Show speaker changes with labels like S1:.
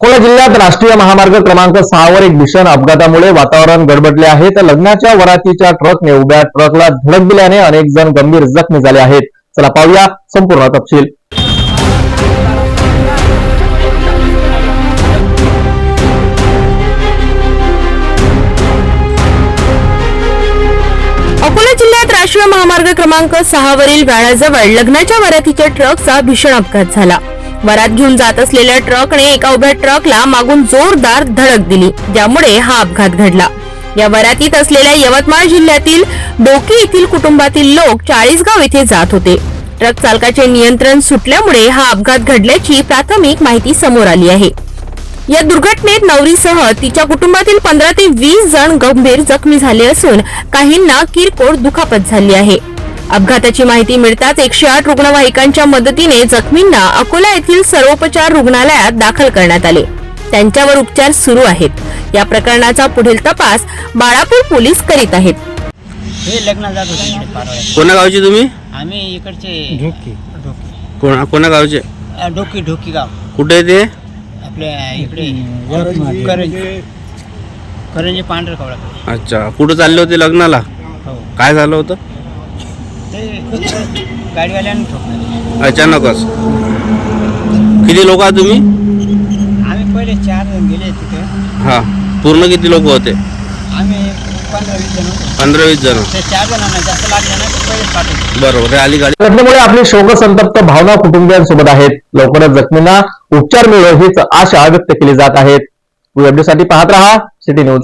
S1: अकोला जिल्ह्यात राष्ट्रीय महामार्ग क्रमांक सहावर एक भीषण अपघातामुळे वातावरण गडबडले आहे. तर लग्नाच्या वरातीच्या ट्रकने उभ्या ट्रकला धडक दिल्याने अनेक जण गंभीर जखमी झाले आहेत. चला पाहूया संपूर्ण तपशील.
S2: अकोला जिल्ह्यात राष्ट्रीय महामार्ग क्रमांक सहावरील व्याळाजवळ लग्नाच्या वरातीच्या ट्रकचा भीषण अपघात झाला. वरात घेऊन जात असलेल्या ट्रकने एका उभ्या ट्रकला मागून जोरदार धडक दिली ज्यामुळे हा अपघात घडला. या वरातीत असलेल्या यवतमाळ जिल्ह्यातील डोकी येथील कुटुंबातील लोक चाळीसगाव येथे जात होते. ट्रक चालकाचे नियंत्रण सुटल्यामुळे हा अपघात घडल्याची प्राथमिक माहिती समोर आली आहे. या दुर्घटनेत नवरीसह तिच्या कुटुंबातील पंधरा ते वीस जण गंभीर जखमी झाले असून काहींना किरकोळ दुखापत झाली आहे. अपघाताची माहिती मिळताच एकशे आठ रुग्णवाहिकांच्या मदतीने जखमींना अकोला येथील सर्वोपचार रुग्णालयात दाखल करण्यात आले. त्यांच्यावर उपचार सुरू आहेत. या प्रकरणाचा पुढील तपास बाळापूर पोलीस करीत आहेत.
S3: हे लग्न जात होते इकडे पारोळ्यात.
S4: कोणा गावचे तुम्ही?
S3: आम्ही इकडचे
S4: कोणा कोणा गावचे?
S3: अ, ढोकी ढोकी गाव.
S4: कुठे ते?
S3: आपल्या इकडे करंजी. करंजी
S4: अच्छा कुठं चालले होते लग्नाला?
S3: हो.
S4: काय झालं होतं?
S3: गाडीवाल्यानं ठोकलं.
S4: अचानकच. किती लोक आहात तुम्ही?
S3: आम्ही पहिले चार जण गेले तिथे.
S4: हा. पूर्ण किती लोक होते?
S3: आम्ही पंधरा वीस जण होतो.
S4: पंधरा वीस जण.
S3: ते चार जणांना जास्त लागले ना ते पहिलेच पाठवले
S4: बरोबर हे आली गाडी.
S1: घटनेमुळे आपली शोकसंतप्त भावना कुटुंबियांसोबत आहेत. लवकरच जखमींना उपचार मिळेल हीच आशा व्यक्त केली जात आहेत साठी पाहत रहा सिटी न्यूज